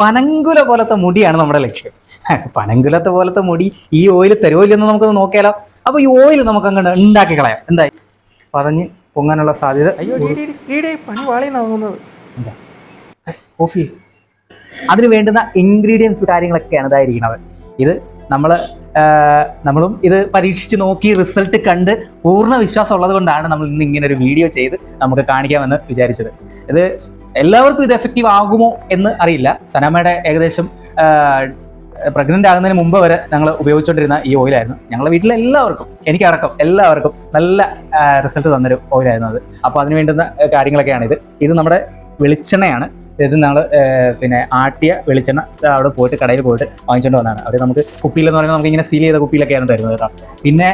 പനങ്കുല പോലത്തെ മുടിയാണ് നമ്മുടെ ലക്ഷ്യം. പനങ്കുലത്തെ പോലത്തെ മുടി ഈ ഓയിൽ തരുമോ ഇല്ലെന്ന് നമുക്കൊന്ന് നോക്കിയാലോ? അപ്പൊ ഈ ഓയിൽ നമുക്ക് അങ്ങോട്ട് ഉണ്ടാക്കി കളയാം. എന്തായി? പറഞ്ഞ് പൊങ്ങാനുള്ള സാധ്യത അയ്യോ പണി കോഫി അതിന് വേണ്ടുന്ന ഇൻഗ്രീഡിയൻസ് കാര്യങ്ങളൊക്കെയാണ് ഇതായിരിക്കുന്നത് ഇത് നമ്മൾ നമ്മളും ഇത് പരീക്ഷിച്ച് നോക്കി റിസൾട്ട് കണ്ട് പൂർണ വിശ്വാസം ഉള്ളത് കൊണ്ടാണ് നമ്മൾ ഇന്ന് ഇങ്ങനെ ഒരു വീഡിയോ ചെയ്ത് നമുക്ക് കാണിക്കാമെന്ന് വിചാരിച്ചത്. ഇത് എല്ലാവർക്കും ഇത് എഫക്റ്റീവ് ആകുമോ എന്ന് അറിയില്ല. സനാമയുടെ ഏകദേശം പ്രഗ്നന്റ് ആകുന്നതിന് മുമ്പ് വരെ ഞങ്ങൾ ഉപയോഗിച്ചുകൊണ്ടിരുന്ന ഈ ഓയിലായിരുന്നു ഞങ്ങളുടെ വീട്ടിലെ എല്ലാവർക്കും എനിക്കടക്കം എല്ലാവർക്കും നല്ല റിസൾട്ട് തന്നൊരു ഓയിലായിരുന്നു അത്. അപ്പോൾ അതിന് വേണ്ടുന്ന കാര്യങ്ങളൊക്കെയാണ് ഇത് ഇത് നമ്മുടെ വെളിച്ചെണ്ണയാണ്. ഇത് നമ്മൾ പിന്നെ ആട്ടിയ വെളിച്ചെണ്ണ അവിടെ പോയിട്ട് കടയിൽ പോയിട്ട് വാങ്ങിച്ചുകൊണ്ട് വന്നതാണ് അവിടെ നമുക്ക് കുപ്പിയിലെന്ന് പറയുമ്പോൾ നമുക്ക് ഇങ്ങനെ സീൽ ചെയ്ത കുപ്പിയിലൊക്കെയാണ് തരുന്നത് കേട്ടോ. പിന്നെ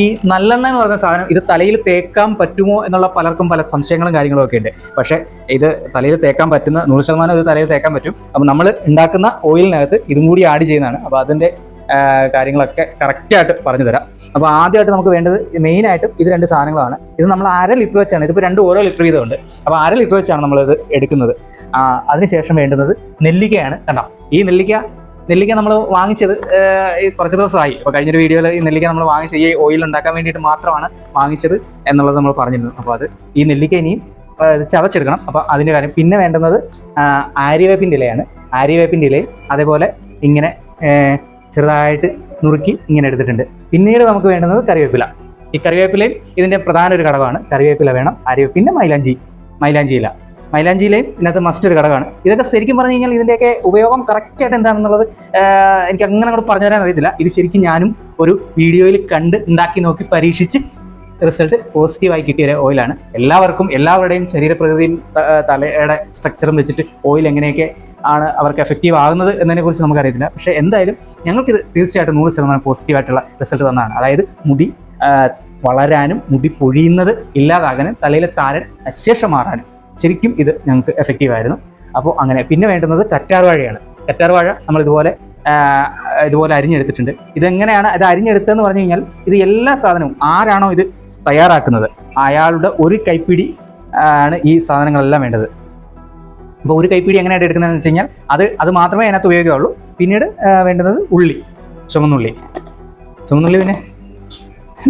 ഈ നല്ലെണ്ണ എന്ന് പറയുന്ന സാധനം ഇത് തലയിൽ തേക്കാൻ പറ്റുമോ എന്നുള്ള പലർക്കും പല സംശയങ്ങളും കാര്യങ്ങളും ഒക്കെ ഉണ്ട്. പക്ഷേ ഇത് തലയിൽ തേക്കാൻ പറ്റുന്ന നൂറ് ശതമാനം ഇത് തലയിൽ തേക്കാൻ പറ്റും. അപ്പം നമ്മൾ ഉണ്ടാക്കുന്ന ഓയിലിനകത്ത് ഇതും കൂടി ആഡ് ചെയ്യുന്നതാണ്. അപ്പോൾ അതിന്റെ കാര്യങ്ങളൊക്കെ കറക്റ്റായിട്ട് പറഞ്ഞു തരാം. അപ്പോൾ ആദ്യമായിട്ട് നമുക്ക് വേണ്ടത് മെയിനായിട്ടും ഇത് രണ്ട് സാധനങ്ങളാണ്. ഇത് നമ്മൾ അര ലിറ്റർ വെച്ചാണ്. ഇതിപ്പോൾ രണ്ട് ഓരോ ലിറ്റർ വീതമുണ്ട് അപ്പോൾ അര ലിറ്റർ വെച്ചാണ് നമ്മളിത് എടുക്കുന്നത്. അതിനുശേഷം വേണ്ടുന്നത് നെല്ലിക്കയാണ്. കണ്ടോ? ഈ നെല്ലിക്ക നെല്ലിക്ക നമ്മൾ വാങ്ങിച്ചത് കുറച്ച് ദിവസമായി. അപ്പോൾ കഴിഞ്ഞൊരു വീഡിയോയിൽ ഈ നെല്ലിക്ക നമ്മൾ വാങ്ങിച്ച ഈ ഓയിൽ ഉണ്ടാക്കാൻ വേണ്ടിയിട്ട് മാത്രമാണ് വാങ്ങിച്ചത് എന്നുള്ളത് നമ്മൾ പറഞ്ഞിരുന്നു അപ്പോൾ അത് ഈ നെല്ലിക്ക ഇനിയും ചതച്ചെടുക്കണം. അപ്പോൾ അതിന്റെ കാര്യം പിന്നെ വേണ്ടുന്നത് ആര്യവേപ്പിന്റെ ഇലയാണ്. ആര്യവേപ്പിന്റെ ഇലയും അതേപോലെ ഇങ്ങനെ ചെറുതായിട്ട് നുറുക്കി ഇങ്ങനെ എടുത്തിട്ടുണ്ട്. പിന്നീട് നമുക്ക് വേണ്ടുന്നത് കറിവേപ്പില. ഈ കറിവേപ്പിലയും ഇതിന്റെ പ്രധാന ഒരു ഘടകമാണ്. കറിവേപ്പില വേണം ആര്യവേപ്പ് പിന്നെ മൈലാഞ്ചി മൈലാഞ്ചി ഇല. മൈലാഞ്ചിയിലെയും ഇതിനകത്ത് മസ്റ്റ് ഒരു ഘടകമാണ്. ഇതൊക്കെ ശരിക്കും പറഞ്ഞു കഴിഞ്ഞാൽ ഇതിന്റെയൊക്കെ ഉപയോഗം കറക്റ്റായിട്ട് എന്താണെന്നുള്ളത് എനിക്ക് അങ്ങനെ അങ്ങോട്ട് പറഞ്ഞു തരാൻ അറിയത്തില്ല. ഇത് ശരിക്കും ഞാനും ഒരു വീഡിയോയിൽ കണ്ട് ഉണ്ടാക്കി നോക്കി പരീക്ഷിച്ച് റിസൾട്ട് പോസിറ്റീവായി കിട്ടിയ ഒരു ഓയിലാണ് എല്ലാവർക്കും എല്ലാവരുടെയും ശരീരപ്രകൃതിയും തലയുടെ സ്ട്രക്ചറും വെച്ചിട്ട് ഓയിൽ എങ്ങനെയൊക്കെ ആണ് അവർക്ക് എഫക്റ്റീവ് ആകുന്നത് എന്നതിനെ കുറിച്ച് നമുക്കറിയത്തില്ല. പക്ഷേ എന്തായാലും ഞങ്ങൾക്കിത് തീർച്ചയായിട്ടും നൂറ് ശതമാനം പോസിറ്റീവായിട്ടുള്ള റിസൾട്ട് തന്നതാണ് അതായത് മുടി വളരാനും മുടി പൊഴിയുന്നത് ഇല്ലാതാകാനും തലയിലെ താരൻ അശേഷം മാറാനും. ശരിക്കും ഇത് ഞങ്ങൾക്ക് എഫക്റ്റീവ് ആയിരുന്നു. അപ്പോൾ അങ്ങനെ പിന്നെ വേണ്ടുന്നത് കറ്റാർ വാഴയാണ്. കറ്റാർ വാഴ നമ്മൾ ഇതുപോലെ ഇതുപോലെ അരിഞ്ഞെടുത്തിട്ടുണ്ട്. ഇതെങ്ങനെയാണ് ഇത് അരിഞ്ഞെടുത്തതെന്ന് പറഞ്ഞു കഴിഞ്ഞാൽ ഇത് എല്ലാ സാധനവും ആരാണോ ഇത് തയ്യാറാക്കുന്നത്? അയാളുടെ ഒരു കൈപ്പിടി ആണ് ഈ സാധനങ്ങളെല്ലാം വേണ്ടത്. അപ്പോൾ ഒരു കൈപ്പിടി എങ്ങനെയായിട്ട് എടുക്കുന്നതെന്ന് വെച്ച് കഴിഞ്ഞാൽ അത് അത് മാത്രമേ അതിനകത്ത് ഉപയോഗിക്കുകയുള്ളൂ പിന്നീട് വേണ്ടുന്നത് ഉള്ളി ചുമന്നുള്ളി. ചുമന്നുള്ളി പിന്നെ?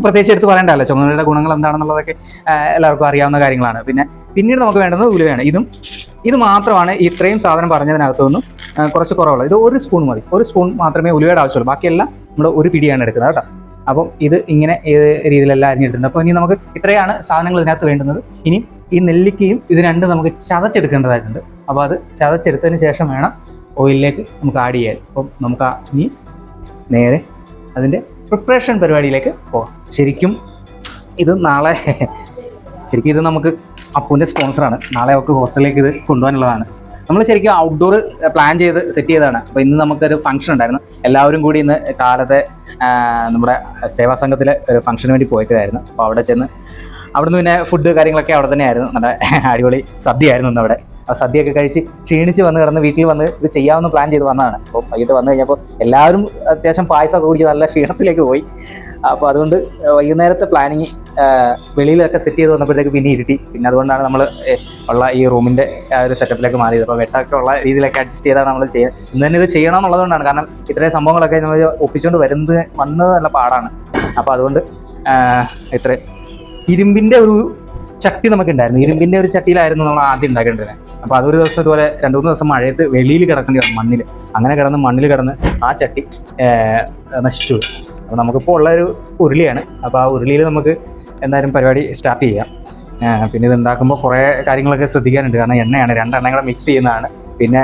പ്രത്യേകിച്ച് എടുത്ത് പറയേണ്ടല്ലോ ചുമന്നുള്ളിയുടെ ഗുണങ്ങൾ എന്താണെന്നുള്ളതൊക്കെ എല്ലാവർക്കും അറിയാവുന്ന കാര്യങ്ങളാണ്. പിന്നെ പിന്നീട് നമുക്ക് വേണ്ടത് ഉലുവയാണ്. ഇതും ഇത് മാത്രമാണ് ഇത്രയും സാധനം പറഞ്ഞതിനകത്തു നിന്നും കുറച്ച് കുറവുള്ളത്. ഇത് ഒരു സ്പൂൺ മതി. ഒരു സ്പൂൺ മാത്രമേ ഉലുവയുടെ ആവശ്യമുള്ളൂ. ബാക്കിയെല്ലാം നമ്മൾ ഒരു പിടിയാണ് എടുക്കുന്നത് കേട്ടോ. അപ്പം ഇത് ഇങ്ങനെ ഏത് രീതിയിലെല്ലാം അരിഞ്ഞിട്ടുണ്ട്. അപ്പോൾ ഇനി നമുക്ക് ഇത്രയാണ് സാധനങ്ങൾ ഇതിനകത്ത് വേണ്ടുന്നത്. ഇനി ഈ നെല്ലിക്കയും ഇത് രണ്ടും നമുക്ക് ചതച്ചെടുക്കേണ്ടതായിട്ടുണ്ട്. അപ്പോൾ അത് ചതച്ചെടുത്തതിന് ശേഷം വേണം ഓയിലിലേക്ക് നമുക്ക് ആഡ് ചെയ്യാൻ. അപ്പം നമുക്ക് ഇനി നേരെ അതിന്റെ പ്രിപ്പറേഷൻ പരിപാടിയിലേക്ക് പോകാം ശരിക്കും ഇത് നാളെ ശരിക്കും ഇത് നമുക്ക് അപ്പുവിന്റെ സ്പോൺസറാണ് നാളെ അവർക്ക് ഹോസ്റ്റലിലേക്ക് ഇത് കൊണ്ടുപോകാനുള്ളതാണ്. നമ്മൾ ശരിക്കും ഔട്ട്ഡോർ പ്ലാൻ ചെയ്ത് സെറ്റ് ചെയ്തതാണ്. അപ്പോൾ ഇന്ന് നമുക്കൊരു ഫംഗ്ഷൻ ഉണ്ടായിരുന്നു. എല്ലാവരും കൂടി ഇന്ന് കാലത്തെ നമ്മുടെ സേവാ സംഘത്തിലെ ഒരു ഫംഗ്ഷന് വേണ്ടി പോയിക്കതായിരുന്നു അപ്പോൾ അവിടെ ചെന്ന് അവിടുന്ന് പിന്നെ ഫുഡ് കാര്യങ്ങളൊക്കെ അവിടെ തന്നെയായിരുന്നു. നല്ല അടിപൊളി സദ്യയായിരുന്നു ഇന്ന് അവിടെ. ആ സദ്യയൊക്കെ കഴിച്ച് ക്ഷീണിച്ച് വന്ന് കിടന്ന് വീട്ടിൽ വന്ന് ഇത് ചെയ്യാമെന്ന് പ്ലാൻ ചെയ്ത് വന്നതാണ്. അപ്പോൾ വൈകിട്ട് വന്നു കഴിഞ്ഞപ്പോൾ എല്ലാവരും അത്യാവശ്യം പായസമൊക്കെ കുടിച്ച് നല്ല ക്ഷീണത്തിലേക്ക് പോയി. അപ്പോൾ അതുകൊണ്ട് വൈകുന്നേരത്തെ പ്ലാനിങ് വെളിയിലൊക്കെ സെറ്റ് ചെയ്ത് വന്നപ്പോഴത്തേക്ക് പിന്നെ ഇരുട്ടി. പിന്നെ അതുകൊണ്ടാണ് നമ്മൾ ഉള്ള ഈ റൂമിന്റെ ആ ഒരു സെറ്റപ്പിലേക്ക് മാറിയത്. അപ്പോൾ വെട്ടൊക്കെ ഉള്ള രീതിയിലൊക്കെ അഡ്ജസ്റ്റ് ചെയ്താണ് നമ്മൾ ചെയ്യുന്നത്. ഇന്ന് തന്നെ ഇത് ചെയ്യണം എന്നുള്ളതുകൊണ്ടാണ് കാരണം ഇത്രയും സംഭവങ്ങളൊക്കെ നമ്മൾ ഒപ്പിച്ചുകൊണ്ട് വരുന്നത് വന്നത് നല്ല പാടാണ്. അപ്പോൾ അതുകൊണ്ട് ഇത്ര ഇരുമ്പിന്റെ ഒരു ചട്ടി നമുക്കുണ്ടായിരുന്നു. ഇരുമ്പിന്റെ ഒരു ചട്ടിയിലായിരുന്നു നമ്മൾ ആദ്യം ഉണ്ടാക്കേണ്ടത്. അപ്പോൾ അതൊരു ദിവസം ഇതുപോലെ രണ്ട് മൂന്ന് ദിവസം മഴയത്ത് വെളിയിൽ കിടക്കേണ്ടി വന്നു മണ്ണിൽ അങ്ങനെ കിടന്ന് മണ്ണിൽ കിടന്ന് ആ ചട്ടി നശിച്ചു അപ്പൊ അപ്പോൾ നമുക്കിപ്പോൾ ഉള്ള ഒരു ഉരുളിയാണ്. അപ്പോൾ ആ ഉരുളിയിൽ നമുക്ക് എന്തായാലും പരിപാടി സ്റ്റാർട്ട് ചെയ്യാം. പിന്നെ ഇത് ഉണ്ടാക്കുമ്പോൾ കുറേ കാര്യങ്ങളൊക്കെ ശ്രദ്ധിക്കാനുണ്ട്. കാരണം എണ്ണയാണ്. രണ്ടെണ്ണങ്ങളെ കൂടെ മിക്സ് ചെയ്യുന്നതാണ്. പിന്നെ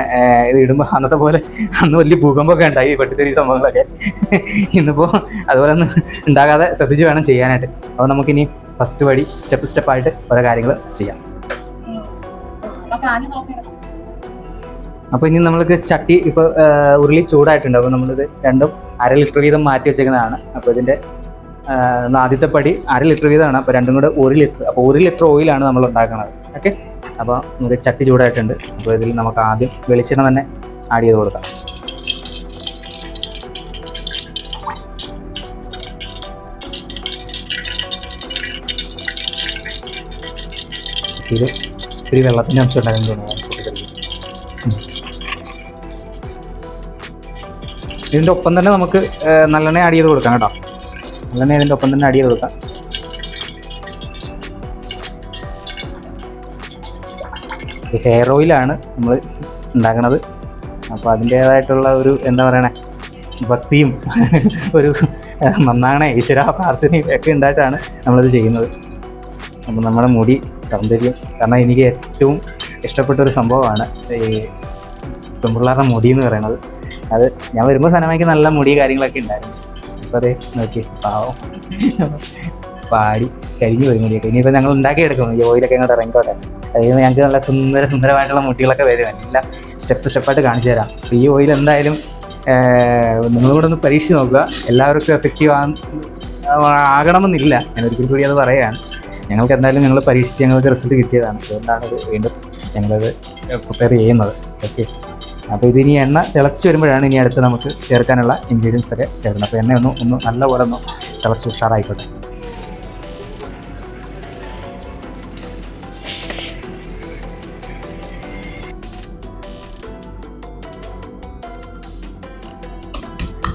ഇത് ഇടുമ്പോൾ അന്നത്തെ പോലെ അന്ന് വലിയ ഭൂകമ്പമൊക്കെ ഉണ്ടായി. വെട്ടിത്തെറി സംഭവങ്ങളൊക്കെ. ഇന്നിപ്പോൾ അതുപോലെ ഒന്നും ഉണ്ടാകാതെ ശ്രദ്ധിച്ച് വേണം ചെയ്യാനായിട്ട്. അപ്പോൾ നമുക്കിനി ഫസ്റ്റ് വഴി സ്റ്റെപ്പ് സ്റ്റെപ്പായിട്ട് ഓരോ കാര്യങ്ങൾ ചെയ്യാം. അപ്പോൾ ഇനി നമ്മൾക്ക് ചട്ടി ഇപ്പോൾ ഉരുളി ചൂടായിട്ടുണ്ട്. അപ്പോൾ നമ്മളിത് രണ്ടും അര ലിറ്റർ വീതം മാറ്റി വെച്ചേക്കുന്നതാണ്. അപ്പോൾ ഇതിന്റെ ആദ്യത്തെ പടി അര ലിറ്റർ വീതമാണ്. അപ്പോൾ രണ്ടും കൂടെ ഒരു ലിറ്റർ അപ്പോൾ ഒരു ലിറ്റർ ഓയിലാണ് നമ്മൾ ഉണ്ടാക്കുന്നത്. ഓക്കെ അപ്പോൾ നമുക്ക് ചട്ടി ചൂടായിട്ടുണ്ട്. അപ്പോൾ ഇതിൽ നമുക്ക് ആദ്യം വെളിച്ചെണ്ണ തന്നെ ആഡ് ചെയ്ത് കൊടുക്കാം. ഇത് ഒരു വെള്ളത്തിന്റെ അംശം തോന്നുന്നു. ഇതിന്റെ ഒപ്പം തന്നെ നമുക്ക് നല്ലെണ്ണ ആഡ് ചെയ്ത് കൊടുക്കാം കേട്ടോ. നല്ലെണ്ണ ഇതിന്റെ ഒപ്പം തന്നെ ആഡ് ചെയ്ത് കൊടുക്കാം. ഹെയർ ഓയിലാണ് നമ്മൾ ഉണ്ടാക്കണത്. അപ്പോൾ അതിന്റേതായിട്ടുള്ള ഒരു എന്താ പറയണേ ഭക്തിയും ഒരു നന്നാണേ ഈശ്വര പ്രാർത്ഥനയും ഒക്കെ ഉണ്ടായിട്ടാണ് നമ്മളിത് ചെയ്യുന്നത്. അപ്പോൾ നമ്മുടെ മുടി സൗന്ദര്യം. കാരണം എനിക്ക് ഏറ്റവും ഇഷ്ടപ്പെട്ട ഒരു സംഭവമാണ് ഈ പെൺപിള്ളേരുടെ മുടി എന്ന് പറയുന്നത്. അത് ഞാൻ വരുമ്പോൾ സനമയ്ക്ക് നല്ല മുടി കാര്യങ്ങളൊക്കെ ഉണ്ടായിരുന്നു. അപ്പോൾ അതെ നോക്കി പാവം. പാടി കഴിഞ്ഞു പോയി മുടിയൊക്കെ. ഇനിയിപ്പോൾ ഞങ്ങൾ ഉണ്ടാക്കിയെടുക്കുന്നു ഈ ഓയിലൊക്കെ ഇങ്ങോട്ട് ഇറങ്ങിക്കോട്ടെ. അതായത് ഞങ്ങൾക്ക് നല്ല സുന്ദര സുന്ദരമായിട്ടുള്ള മുട്ടികളൊക്കെ വരും. എല്ലാം സ്റ്റെപ്പ് സ്റ്റെപ്പായിട്ട് കാണിച്ചു തരാം. ഈ ഓയിൽ എന്തായാലും നിങ്ങളും കൂടെ ഒന്ന് പരീക്ഷിച്ച് നോക്കുക. എല്ലാവർക്കും എഫക്റ്റീവ് ആകണമെന്നില്ല. ഞാൻ ഒരിക്കൽ കൂടി അത് പറയുകയാണ്. ഞങ്ങൾക്ക് എന്തായാലും ഞങ്ങൾ പരീക്ഷിച്ച് ഞങ്ങൾക്ക് റിസൾട്ട് കിട്ടിയതാണ്. അതുകൊണ്ടാണ് ഇത് വീണ്ടും ഞങ്ങളത് പ്രിപ്പയർ ചെയ്യുന്നത്. ഓക്കെ അപ്പോൾ ഇതിനി എണ്ണ തിളച്ച് വരുമ്പോഴാണ് ഇനി അടുത്ത് നമുക്ക് ചേർക്കാനുള്ള ഇൻഗ്രീഡിയൻസ് ഒക്കെ ചേർക്കുന്നത് അപ്പോൾ എണ്ണ ഒന്ന് ഒന്ന് നല്ലപോലെ ഒന്ന് തിളച്ച് ഉഷാറായിക്കോട്ടെ.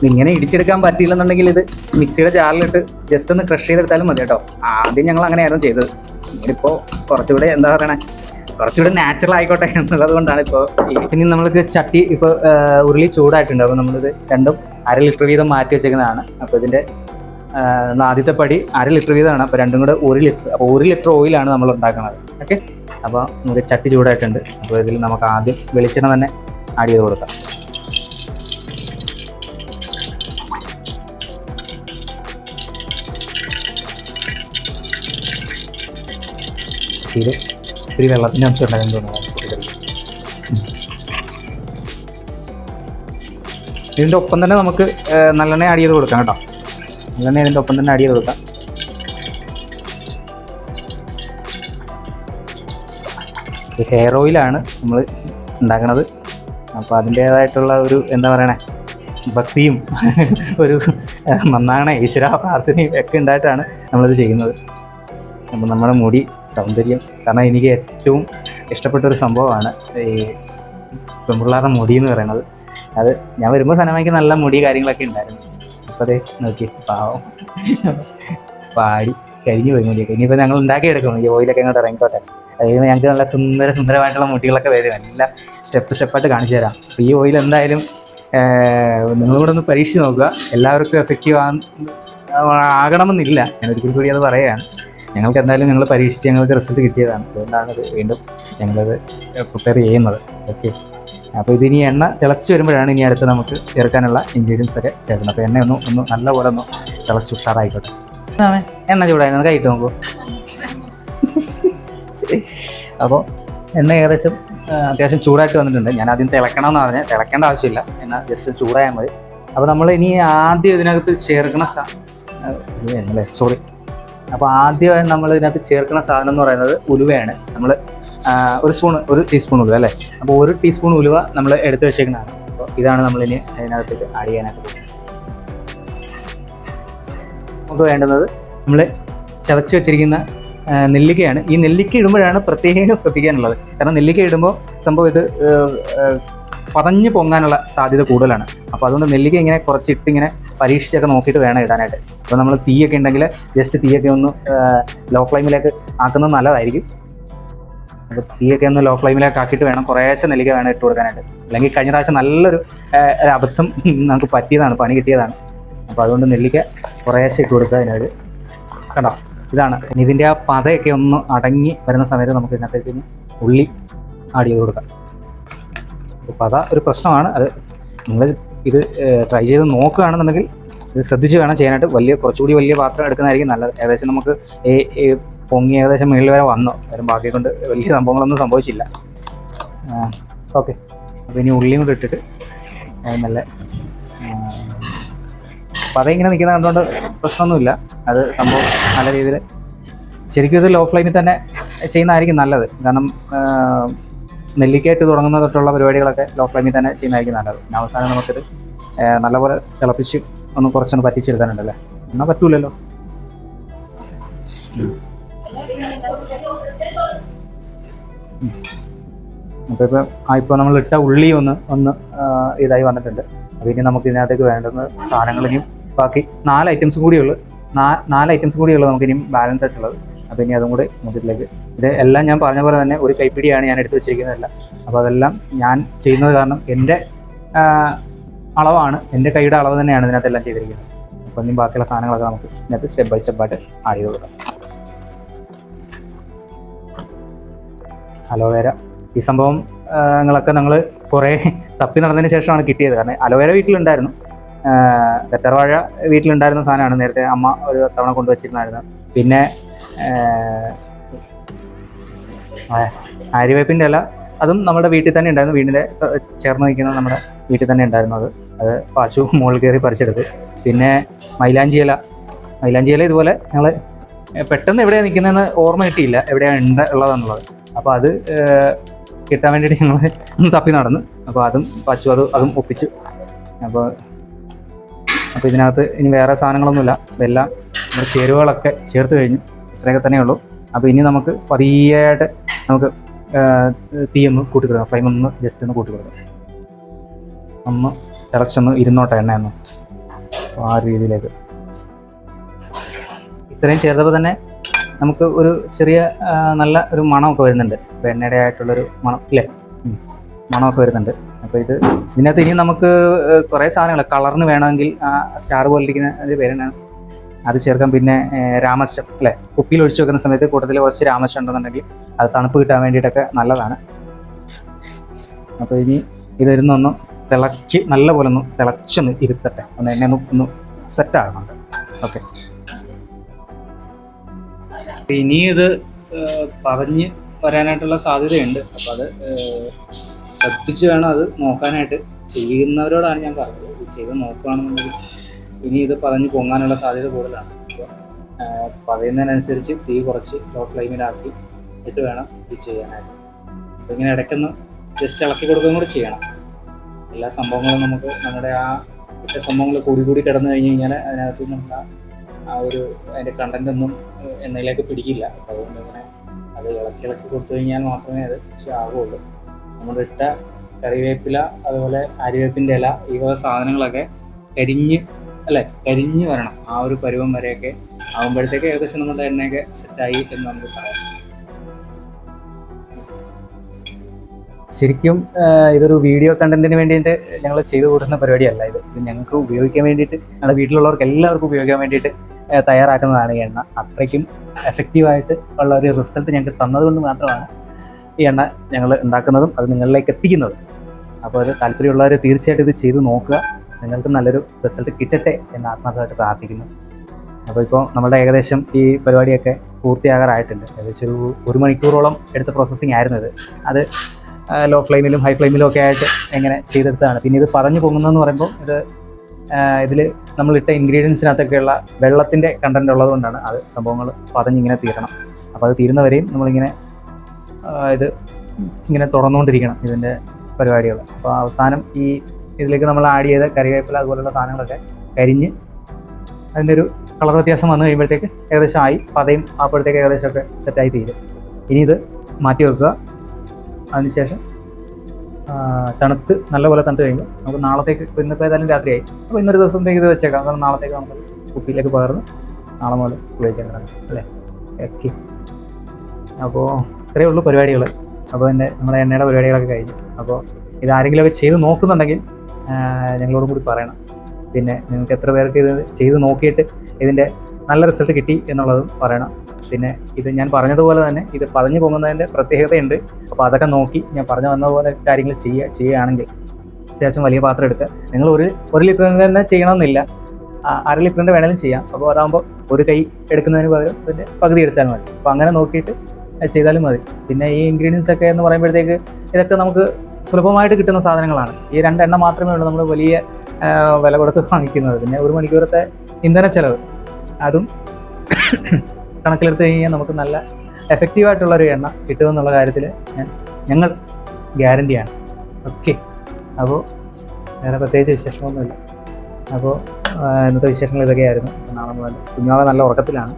ഇങ്ങനെ ഇടിച്ചെടുക്കാൻ പറ്റിയില്ലെന്നുണ്ടെങ്കിൽ ഇത് മിക്സിയുടെ ജാറിലിട്ട് ജസ്റ്റ് ഒന്ന് ക്രഷ് ചെയ്തെടുത്താലും മതി കേട്ടോ. ആദ്യം ഞങ്ങൾ അങ്ങനെയായിരുന്നു ചെയ്തത്. ഇപ്പോൾ കുറച്ചുകൂടെ എന്താ പറയണേ? കുറച്ചുകൂടെ നാച്ചുറൽ ആയിക്കോട്ടെ എന്നുള്ളത് കൊണ്ടാണ് ഇപ്പോൾ ഇനി നമ്മൾക്ക് ചട്ടി ഇപ്പോൾ ഉരുളി ചൂടായിട്ടുണ്ട്. അപ്പോൾ നമ്മളിത് രണ്ടും അര ലിറ്റർ വീതം മാറ്റി വെച്ചേക്കുന്നതാണ്. അപ്പോൾ ഇതിന്റെ ആദ്യത്തെ പടി അര ലിറ്റർ വീതമാണ്. അപ്പോൾ രണ്ടും കൂടെ ഒരു ലിറ്റർ അപ്പോൾ ഒരു ലിറ്റർ ഓയിലാണ് നമ്മൾ ഉണ്ടാക്കുന്നത്. ഓക്കെ അപ്പോൾ നമുക്ക് ചട്ടി ചൂടായിട്ടുണ്ട്. അപ്പോൾ ഇതിൽ നമുക്ക് ആദ്യം വെളിച്ചെണ്ണ തന്നെ ആഡ് ചെയ്ത് കൊടുക്കാം. ഇത് ഒരു വെള്ളത്തിന്റെ അംശം ഉണ്ടാകാൻ തോന്നുന്നു ഇതിന്റെ ഒപ്പം തന്നെ നമുക്ക് നല്ലെണ്ണ ആഡ് ചെയ്ത് കൊടുക്കാം കേട്ടോ. നല്ലെണ്ണ ഇതിന്റെ ഒപ്പം തന്നെ ആഡ് ചെയ്ത് കൊടുക്കാം. ഹെയർ ഓയിലാണ് നമ്മൾ ഉണ്ടാക്കണത്. അപ്പോൾ അതിന്റേതായിട്ടുള്ള ഒരു എന്താ പറയണേ ഭക്തിയും ഒരു നന്നാണ് ഈശ്വര പ്രാർത്ഥനയും ഒക്കെ ഉണ്ടായിട്ടാണ് നമ്മളിത് ചെയ്യുന്നത്. അപ്പോൾ നമ്മുടെ മുടി സൗന്ദര്യം. കാരണം എനിക്ക് ഏറ്റവും ഇഷ്ടപ്പെട്ട ഒരു സംഭവമാണ് ഈ പെൺപിള്ളേരുടെ മുടി എന്ന് പറയുന്നത്. അത് ഞാൻ വരുമ്പോൾ സനമായിക്ക് നല്ല മുടി കാര്യങ്ങളൊക്കെ ഉണ്ടായിരുന്നു. അപ്പോൾ അതെ നോക്കി പാവം. പാടി കരിഞ്ഞു പോയി മുടിയൊക്കെ. ഇനിയിപ്പോൾ ഞങ്ങൾ ഉണ്ടാക്കിയെടുക്കും. ഈ ഓയിലൊക്കെ ഇങ്ങോട്ട് ഇറങ്ങിക്കോട്ടെ. അത് കഴിയുമ്പോൾ ഞങ്ങൾക്ക് നല്ല സുന്ദര സുന്ദരമായിട്ടുള്ള മുടികളൊക്കെ വരും. എല്ലാം സ്റ്റെപ്പ് സ്റ്റെപ്പായിട്ട് കാണിച്ചു തരാം. ഈ ഓയിൽ എന്തായാലും നിങ്ങളും കൂടെ ഒന്ന് പരീക്ഷിച്ച് നോക്കുക. എല്ലാവർക്കും എഫക്റ്റീവ് ആകണമെന്നില്ല. ഞാൻ ഒരിക്കൽ കൂടി അത് പറയുകയാണ്. ഞങ്ങൾക്ക് എന്തായാലും ഞങ്ങൾ പരീക്ഷിച്ച് ഞങ്ങൾക്ക് റിസൾട്ട് കിട്ടിയതാണ്. അതുകൊണ്ടാണ് വീണ്ടും ഞങ്ങളത് പ്രിപ്പയർ ചെയ്യുന്നത്. ഓക്കെ അപ്പോൾ ഇതിനി എണ്ണ തിളച്ച് വരുമ്പോഴാണ് ഇനി അടുത്ത് നമുക്ക് ചേർക്കാനുള്ള ഇൻഗ്രീഡിയൻസ് ഒക്കെ ചേർക്കുന്നത്. അപ്പോൾ എണ്ണ ഒന്ന് ഒന്ന് നല്ല പോലെ ഒന്ന് തിളച്ച് ഉഷാറായിക്കോട്ടെ. എണ്ണ ചൂടായി നമുക്ക് ആയിട്ട് നോക്കൂ. അപ്പോൾ എണ്ണ ഏകദേശം അത്യാവശ്യം ചൂടായിട്ട് വന്നിട്ടുണ്ട്. ഞാൻ ആദ്യം തിളക്കണം എന്ന് പറഞ്ഞാൽ തിളക്കേണ്ട ആവശ്യമില്ല. എണ്ണ ജസ്റ്റ് ചൂടായാൽ മതി. അപ്പോൾ നമ്മൾ ഇനി ആദ്യം ഇതിനകത്ത് ചേർക്കണ സോറി അപ്പോൾ ആദ്യമായി നമ്മൾ ഇതിനകത്ത് ചേർക്കുന്ന സാധനം എന്ന് പറയുന്നത് ഉലുവയാണ്. നമ്മൾ ഒരു സ്പൂൺ ഒരു ടീസ്പൂൺ ഉലുവ അല്ലേ? അപ്പോൾ ഒരു ടീസ്പൂൺ ഉലുവ നമ്മൾ എടുത്ത് വെച്ചേക്കുന്നതാണ്. അപ്പോൾ ഇതാണ് നമ്മളിനി അതിനകത്തേക്ക് ആഡ് ചെയ്യാനായിട്ട് നമുക്ക് വേണ്ടുന്നത് നമ്മൾ ചതച്ച് വെച്ചിരിക്കുന്ന നെല്ലിക്കയാണ്. ഈ നെല്ലിക്ക ഇടുമ്പോഴാണ് പ്രത്യേകം ശ്രദ്ധിക്കാനുള്ളത്. കാരണം നെല്ലിക്ക ഇടുമ്പോൾ സംഭവം ഇത് പതഞ്ഞ് പൊങ്ങാനുള്ള സാധ്യത കൂടുതലാണ്. അപ്പോൾ അതുകൊണ്ട് നെല്ലിക്ക ഇങ്ങനെ കുറച്ചിട്ട് ഇങ്ങനെ പരീക്ഷിച്ചൊക്കെ നോക്കിയിട്ട് വേണം ഇടാനായിട്ട്. അപ്പോൾ നമ്മൾ തീയൊക്കെ ഉണ്ടെങ്കിൽ ജസ്റ്റ് തീയൊക്കെ ഒന്ന് ലോ ഫ്ലെയിമിലേക്ക് ആക്കുന്നത് നല്ലതായിരിക്കും. അപ്പോൾ തീയൊക്കെ ഒന്ന് ലോ ഫ്ലെയിമിലേക്ക് ആക്കിയിട്ട് വേണം കുറേശ്ശെ നെല്ലിക്ക വേണം ഇട്ട് കൊടുക്കാനായിട്ട്. അല്ലെങ്കിൽ കഴിഞ്ഞ പ്രാവശ്യം നല്ലൊരു ഒരു അബദ്ധം നമുക്ക് പറ്റിയതാണ് പണി കിട്ടിയതാണ്. അപ്പോൾ അതുകൊണ്ട് നെല്ലിക്ക കുറേശ്ശെ ഇട്ട് കൊടുക്കുക അതിനൊരു കണ്ടോ? ഇതാണ്. ഇതിന്റെ ആ പതയൊക്കെ ഒന്ന് അടങ്ങി വരുന്ന സമയത്ത് നമുക്ക് ഇതിനകത്തേക്ക് ഉള്ളി ആഡ് ചെയ്ത് കൊടുക്കാം. അപ്പോൾ അതാ ഒരു പ്രശ്നമാണ്. അത് നിങ്ങൾ ഇത് ട്രൈ ചെയ്ത് നോക്കുകയാണെന്നുണ്ടെങ്കിൽ ഇത് ശ്രദ്ധിച്ച് വേണം ചെയ്യാനായിട്ട്. വലിയ കുറച്ചുകൂടി വലിയ പാത്രം എടുക്കുന്നതായിരിക്കും നല്ലത്. ഏകദേശം നമുക്ക് പൊങ്ങി ഏകദേശം മുകളിൽ വരെ വന്നു. കാര്യം ബാക്കി കൊണ്ട് വലിയ സംഭവങ്ങളൊന്നും സംഭവിച്ചില്ല. ഓക്കെ. അപ്പോൾ ഇനി ഉള്ളിയും കൂടി ഇട്ടിട്ട് നല്ല അപ്പം ഇങ്ങനെ നിൽക്കുന്ന കണ്ടുകൊണ്ട് പ്രശ്നമൊന്നുമില്ല. അത് സംഭവം നല്ല രീതിയിൽ ശരിക്കും ഇത് ലോ ഫ്ലെയിമിൽ തന്നെ ചെയ്യുന്നതായിരിക്കും നല്ലത്. കാരണം ആ, നെല്ലിക്കയായിട്ട് തുടങ്ങുന്ന തൊട്ടുള്ള പരിപാടികളൊക്കെ ലോ ഫ്ലെയിമിൽ തന്നെ ചെയ്യുന്നതായിരിക്കും നല്ലത്. പിന്നെ അവസാനം നമുക്കിത് നല്ലപോലെ തിളപ്പിച്ച് ഒന്ന് കുറച്ചൊന്ന് പറ്റിച്ചെടുക്കാനുണ്ടല്ലേ? എന്നാൽ പറ്റൂലല്ലോ. അപ്പോൾ ഇപ്പോൾ ആ ഇപ്പോൾ നമ്മൾ ഇട്ട ഉള്ളി ഒന്ന് ഒന്ന് ഇതായി വന്നിട്ടുണ്ട്. അപ്പോൾ ഇനി നമുക്ക് ഇതിനകത്തേക്ക് വേണ്ടുന്ന സാധനങ്ങൾ ഇനിയും ബാക്കി നാല് ഐറ്റംസ് കൂടിയുള്ളൂ നാല് ഐറ്റംസ് കൂടിയുള്ളൂ നമുക്കിനിയും ബാലൻസ് ആയിട്ടുള്ളത്. അപ്പോൾ ഇനി അതും കൂടി നോക്കിയിട്ടിലേക്ക് ഇത് എല്ലാം ഞാൻ പറഞ്ഞ പോലെ തന്നെ ഒരു കൈപ്പിടിയാണ് ഞാൻ എടുത്തു വെച്ചിരിക്കുന്നതല്ല. അപ്പോൾ അതെല്ലാം ഞാൻ ചെയ്യുന്നത് കാരണം എന്റെ അളവാണ്. എന്റെ കൈയുടെ അളവ് തന്നെയാണ് ഇതിനകത്തെല്ലാം ചെയ്തിരിക്കുന്നത്. അപ്പോൾ ഇനി ബാക്കിയുള്ള സാധനങ്ങളൊക്കെ നമുക്ക് ഇതിനകത്ത് സ്റ്റെപ്പ് ബൈ സ്റ്റെപ്പായിട്ട് ആഡ് ചെയ്ത് കൊടുക്കാം. അലോവേര ഈ സംഭവം നിങ്ങളൊക്കെ ങ്ങളൊക്കെ ഞങ്ങൾ കുറേ തപ്പി നടന്നതിന് ശേഷമാണ് കിട്ടിയത്. കാരണം അലോവേര വീട്ടിലുണ്ടായിരുന്നു. തെറ്റർവാഴ വീട്ടിലുണ്ടായിരുന്ന സാധനമാണ്. നേരത്തെ അമ്മ ഒരു തവണ കൊണ്ടുവച്ചിരുന്നായിരുന്നു. പിന്നെ ആര്യവേപ്പിന്റെ ഇല. അതും നമ്മുടെ വീട്ടിൽ തന്നെ ഉണ്ടായിരുന്നു. വീടിന്റെ ചേർന്ന് നിൽക്കുന്ന നമ്മുടെ വീട്ടിൽ തന്നെ ഉണ്ടായിരുന്നു അത്. അത് പാച്ചു മുകളിൽ കയറി പറിച്ചെടുത്ത്. പിന്നെ മൈലാഞ്ചി ഇല. മൈലാഞ്ചി ഇല ഇതുപോലെ ഞങ്ങൾ പെട്ടെന്ന് എവിടെയാണ് നിൽക്കുന്നതെന്ന് ഓർമ്മ കിട്ടിയില്ല. എവിടെയാണ് ഉണ്ട് ഉള്ളതെന്നുള്ളത്. അപ്പോൾ അത് കിട്ടാൻ വേണ്ടിയിട്ട് ഞങ്ങൾ ഒന്ന് തപ്പി നടന്നു. അപ്പോൾ അതും പാച്ചു അത് അതും ഒപ്പിച്ചു. അപ്പോൾ അപ്പോൾ ഇതിനകത്ത് ഇനി വേറെ സാധനങ്ങളൊന്നുമില്ല. ഇതെല്ലാം നമ്മുടെ ചേരുവകളൊക്കെ ചേർത്ത് കഴിഞ്ഞു. ഇത്രയൊക്കെ തന്നെ ഉള്ളൂ. അപ്പോൾ ഇനി നമുക്ക് പതിയായിട്ട് നമുക്ക് തീ ഒന്ന് കൂട്ടി കൊടുക്കാം ഫ്ലെയിം ഒന്ന് ജസ്റ്റ് ഒന്ന് കൂട്ടി കൊടുക്കാം ഒന്ന് തിളച്ചൊന്ന് ഇരുന്നോട്ടെ എണ്ണ ഒന്ന് ആ രീതിയിലേക്ക്. ഇത്രയും ചേർത്തപ്പോൾ തന്നെ നമുക്ക് ഒരു ചെറിയ നല്ല ഒരു മണമൊക്കെ വരുന്നുണ്ട്. ഇപ്പോൾ എണ്ണയുടെ ആയിട്ടുള്ളൊരു മണം ഇല്ലേ. മണമൊക്കെ വരുന്നുണ്ട്. അപ്പോൾ ഇത് ഇതിനകത്ത് ഇനി നമുക്ക് കുറേ സാധനങ്ങൾ കളറിന് വേണമെങ്കിൽ സ്റ്റാർ പോലിരിക്കുന്ന ഒരു പേരാണ് അത് ചേർക്കാം പിന്നെ രാമശം അല്ലേ? കുപ്പിയിൽ ഒഴിച്ചു വെക്കുന്ന സമയത്ത് കൂട്ടത്തിൽ കുറച്ച് രാമശം ഉണ്ടെന്നുണ്ടെങ്കിൽ അത് തണുപ്പ് കിട്ടാൻ വേണ്ടിയിട്ടൊക്കെ നല്ലതാണ്. അപ്പോൾ ഇനി ഇതിരുന്നൊന്ന് തിളച്ച് നല്ല പോലെ ഒന്ന് തിളച്ചൊന്ന് ഇരുത്തട്ടെ. ഒന്ന് എന്നെ ഒന്ന് ഒന്ന് സെറ്റ് ആകുന്നുണ്ട് ഓക്കെ ഇനി ഇത് പറഞ്ഞ് വരാനായിട്ടുള്ള സാധ്യതയുണ്ട്. അപ്പം അത് ശ്രദ്ധിച്ച് വേണം അത് നോക്കാനായിട്ട്. ചെയ്യുന്നവരോടാണ് ഞാൻ പറഞ്ഞത്. ചെയ്ത് നോക്കുകയാണെന്നുണ്ടെങ്കിൽ ഇനി ഇത് പതഞ്ഞ് പൊങ്ങാനുള്ള സാധ്യത കൂടുതലാണ്. അപ്പോൾ പതയുന്നതിനനുസരിച്ച് തീ കുറച്ച് ലോ ഫ്ലെയിമിലാക്കി ഇട്ട് വേണം ഇത് ചെയ്യാനായിട്ട്. അപ്പോൾ ഇങ്ങനെ ഇടയ്ക്കൊന്ന് ജസ്റ്റ് ഇളക്കി കൊടുക്കുകയും കൂടി ചെയ്യണം. എല്ലാ സംഭവങ്ങളും നമുക്ക് നമ്മുടെ ആ ഇട്ട സംഭവങ്ങൾ കൂടി കൂടി കിടന്നു കഴിഞ്ഞ് കഴിഞ്ഞാൽ അതിനകത്തു നിന്നുള്ള ആ ഒരു അതിന്റെ കണ്ടന്റ് ഒന്നും എണ്ണയിലേക്ക് പിടിക്കില്ല. അപ്പോൾ അതുകൊണ്ട് ഇങ്ങനെ അത് ഇളക്കി ഇളക്കി കൊടുത്തു കഴിഞ്ഞാൽ മാത്രമേ അത് ആകുള്ളൂ നമ്മൾ ഇട്ട കറിവേപ്പില അതുപോലെ അരിവേപ്പിന്റെ ഇല ഈ വക സാധനങ്ങളൊക്കെ കരിഞ്ഞ് അല്ലെ കരിഞ്ഞു വരണം. ആ ഒരു പരുവം വരെയൊക്കെ ആകുമ്പോഴത്തേക്ക് ഏകദേശം നമ്മുടെ എണ്ണയൊക്കെ സെറ്റായി എന്ന് നമുക്ക് പറയാം. ശരിക്കും ഇതൊരു വീഡിയോ കണ്ടന്റിന് വേണ്ടിയിട്ട് ഞങ്ങൾ ചെയ്തു കൊടുക്കുന്ന പരിപാടിയല്ല ഇത്. ഇത് ഞങ്ങൾക്ക് ഉപയോഗിക്കാൻ വേണ്ടിയിട്ട് ഞങ്ങളുടെ വീട്ടിലുള്ളവർക്ക് എല്ലാവർക്കും ഉപയോഗിക്കാൻ വേണ്ടിയിട്ട് തയ്യാറാക്കുന്നതാണ് ഈ എണ്ണ. അത്രയ്ക്കും എഫക്റ്റീവായിട്ട് ഉള്ള ഒരു റിസൾട്ട് ഞങ്ങൾക്ക് തന്നതുകൊണ്ട് മാത്രമാണ് ഈ എണ്ണ ഞങ്ങൾ ഉണ്ടാക്കുന്നതും അത് നിങ്ങളിലേക്ക് എത്തിക്കുന്നതും. അപ്പോൾ അത് താല്പര്യമുള്ളവർ തീർച്ചയായിട്ടും ഇത് ചെയ്തു നോക്കുക. നിങ്ങൾക്ക് നല്ലൊരു റിസൾട്ട് കിട്ടട്ടെ എന്ന് ആത്മാർത്ഥമായിട്ട് പ്രാർത്ഥിക്കുന്നു. അപ്പോൾ ഇപ്പോൾ നമ്മുടെ ഏകദേശം ഈ പരിപാടിയൊക്കെ പൂർത്തിയാകാറായിട്ടുണ്ട്. ഏകദേശം ഒരു ഒരു മണിക്കൂറോളം എടുത്ത പ്രോസസ്സിങ് ആയിരുന്നു ഇത്. അത് ലോ ഫ്ലെയിമിലും ഹൈ ഫ്ലെയിമിലും ഒക്കെ ആയിട്ട് എങ്ങനെ ചെയ്തെടുത്തതാണ്. പിന്നെ ഇത് പറഞ്ഞു പൊങ്ങുന്നതെന്ന് പറയുമ്പോൾ ഇത് ഇതിൽ നമ്മളിട്ട ഇൻഗ്രീഡിയൻസിനകത്തൊക്കെയുള്ള വെള്ളത്തിന്റെ കണ്ടന്റ് ഉള്ളതുകൊണ്ടാണ് അത് സംഭവങ്ങൾ പതഞ്ഞിങ്ങനെ തീരണം. അപ്പോൾ അത് തീരുന്നവരെയും നമ്മളിങ്ങനെ ഇത് ഇങ്ങനെ തുറന്നുകൊണ്ടിരിക്കണം ഇതിന്റെ പരിപാടികൾ. അപ്പോൾ അവസാനം ഈ ഇതിലേക്ക് നമ്മൾ ആഡ് ചെയ്ത കറിവേപ്പില അതുപോലുള്ള സാധനങ്ങളൊക്കെ കരിഞ്ഞ് അതിന്റെ ഒരു കളർ വ്യത്യാസം വന്നു കഴിയുമ്പോഴത്തേക്ക് ഏകദേശം ആയി. പതയും അപ്പോഴത്തേക്ക് ഏകദേശമൊക്കെ സെറ്റായി തീരും. ഇനി ഇത് മാറ്റി വെക്കുക. അതിനുശേഷം തണുത്ത് നല്ലപോലെ തണുത്ത് കഴിയുമ്പോൾ നമുക്ക് നാളത്തേക്ക് ഇന്നിപ്പോൾ ഏതായാലും രാത്രിയായി. അപ്പോൾ ഇന്നൊരു ദിവസത്തേക്ക് ഇത് വെച്ചേക്കാം. കാരണം നാളത്തേക്ക് നമുക്ക് കുപ്പിയിലേക്ക് പകർന്ന് നാളെ മുതൽ ഉപയോഗിക്കേണ്ടതാണ് അല്ലേ? ഓക്കെ അപ്പോൾ ഇത്രയേ ഉള്ളൂ പരിപാടികൾ അപ്പോൾ എന്റെ നമ്മുടെ എണ്ണയുടെ പരിപാടികളൊക്കെ കഴിഞ്ഞു. അപ്പോൾ ഇത് ആരെങ്കിലുമൊക്കെ ചെയ്ത് നോക്കുന്നുണ്ടെങ്കിൽ ഞങ്ങളോടും കൂടി പറയണം. പിന്നെ നിങ്ങൾക്ക് എത്ര പേർക്ക് ഇത് ചെയ്ത് നോക്കിയിട്ട് ഇതിന്റെ നല്ല റിസൾട്ട് കിട്ടി എന്നുള്ളതും പറയണം. പിന്നെ ഇത് ഞാൻ പറഞ്ഞതുപോലെ തന്നെ ഇത് പതഞ്ഞു പോകുന്നതിന്റെ പ്രത്യേകതയുണ്ട്. അപ്പോൾ അതൊക്കെ നോക്കി ഞാൻ പറഞ്ഞു വന്നതുപോലെ കാര്യങ്ങൾ ചെയ്യുക ചെയ്യുകയാണെങ്കിൽ അത്യാവശ്യം വലിയ പാത്രം എടുക്കുക. നിങ്ങൾ ഒരു ഒരു ലിറ്ററിന്റെ തന്നെ ചെയ്യണമെന്നില്ല. അര ലിറ്ററിന്റെ വേണമെങ്കിലും ചെയ്യാം. അപ്പോൾ അതാകുമ്പോൾ ഒരു കൈ എടുക്കുന്നതിന് പകരം ഇതിന്റെ പകുതി എടുത്താൽ മതി. അപ്പോൾ അങ്ങനെ നോക്കിയിട്ട് ചെയ്താലും മതി. പിന്നെ ഈ ഇൻഗ്രീഡിയൻസ് ഒക്കെ എന്ന് പറയുമ്പോഴത്തേക്ക് ഇതൊക്കെ നമുക്ക് സുലഭമായിട്ട് കിട്ടുന്ന സാധനങ്ങളാണ്. ഈ രണ്ടെണ്ണം മാത്രമേ ഉള്ളൂ നമ്മൾ വലിയ വില കൊടുത്ത് വാങ്ങിക്കുന്നത്. പിന്നെ ഒരു മണിക്കൂറത്തെ ഇന്ധന ചെലവ്. അതും കണക്കിലെടുത്ത് കഴിഞ്ഞാൽ നമുക്ക് നല്ല എഫക്റ്റീവായിട്ടുള്ളൊരു എണ്ണ കിട്ടുമെന്നുള്ള കാര്യത്തിൽ ഞാൻ ഞങ്ങൾ ഗ്യാരണ്ടിയാണ്. ഓക്കെ. അപ്പോൾ വേറെ പ്രത്യേകിച്ച് വിശേഷമൊന്നുമില്ല അപ്പോൾ ഇന്നത്തെ വിശേഷങ്ങൾ ഇതൊക്കെയായിരുന്നു. നാളെ മുതൽ കുഞ്ഞോളെ നല്ല ഉറക്കത്തിലാണ്.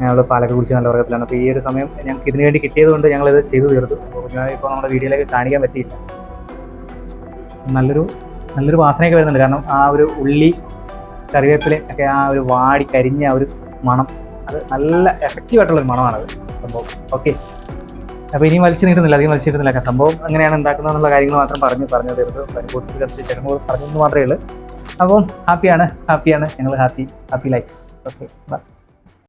ഞങ്ങൾ പാലൊക്കെ കുടിച്ച് നല്ല ഉറക്കത്തിലാണ് അപ്പോൾ ഈ ഒരു സമയം ഞങ്ങൾക്ക് ഇതിനു വേണ്ടി കിട്ടിയത് കൊണ്ട് ഞങ്ങളിത് ചെയ്തു തീർത്തു. ഇപ്പോൾ നമ്മുടെ വീഡിയോയിലേക്ക് കാണിക്കാൻ പറ്റിയില്ല. നല്ലൊരു നല്ലൊരു വാസനയൊക്കെ വരുന്നുണ്ട്. കാരണം ആ ഒരു ഉള്ളി കറിവേപ്പില ഒക്കെ ആ ഒരു വാടി കരിഞ്ഞ ആ ഒരു മണം അത് നല്ല എഫക്റ്റീവ് ആയിട്ടുള്ള ഒരു മണമാണത് സംഭവം. ഓക്കെ അപ്പോൾ ഇനി വലിച്ചു നീട്ടുന്നില്ല അധികം വലിച്ചു നീട്ടുന്നില്ല. സംഭവം അങ്ങനെയാണ് ഉണ്ടാക്കുന്നത് എന്നുള്ള കാര്യങ്ങൾ മാത്രം പറഞ്ഞു പറഞ്ഞു തീർത്ത്. പരിപൂർത്തി കുറച്ച് ചേട്ടൻ പറഞ്ഞെന്ന് മാത്രമേ ഉള്ളൂ. അപ്പം ഹാപ്പിയാണ് ഹാപ്പിയാണ് ഞങ്ങൾ happy happy life okay bye